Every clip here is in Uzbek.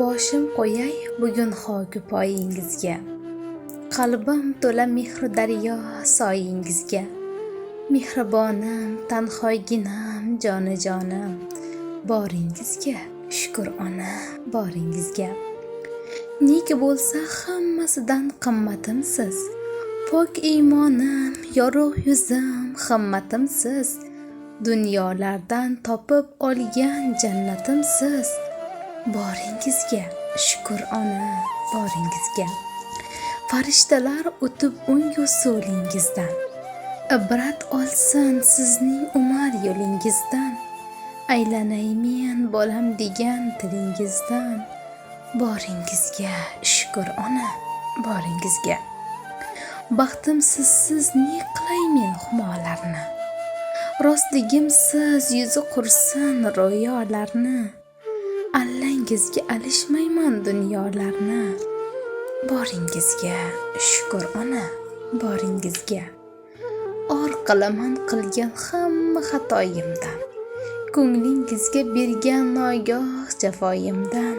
boshim qo'yay bugun hoki poyingizga. Qalbim to'la mehru daryo soyingizga. Mehribonim tanhoyginam jonajonim boringizga shukur ona boringizga. Neki bo'lsa hammasidan qimmatimsiz. Pok iymonim yorug' yuzim himmatimsiz dunyolardan topib olgan jannatimsiz. Boringizga shukur ona boringizga. Farishtalar o'tib o'ngu so'lingizdan ibrat e, olsin sizning umar yo'lingizdan. Aylanay men bolam degan tilingizdan. Boringizga shukur ona boringizga. Baxtim sizsiz ne qilay men humolarni rostligimsiz yuzi qursin ro'yolarni. Allangizga alishmayman dunyolarni. Boringizga shukur ona boringizga. Or qilaman qilgan hamma xatoyimdan. Ko'nglingizga bergan nogoh jafoyimdan.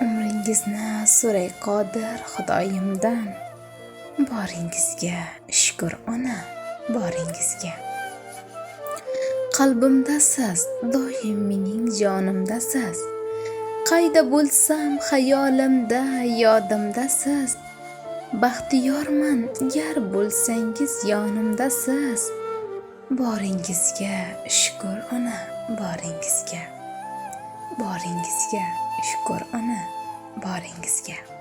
Umringizni so'ray qodir xudoyimdan. Boringizga shukur ona boringizga. Qalbimdasiz doim mening jonimdasiz. Qayda bo'lsam xayolimda yodimdasiz baxtiyorman gar bo'lsangiz yonimdasiz boringizga shukur ona boringizga. Boringizga shukur ona boringizga.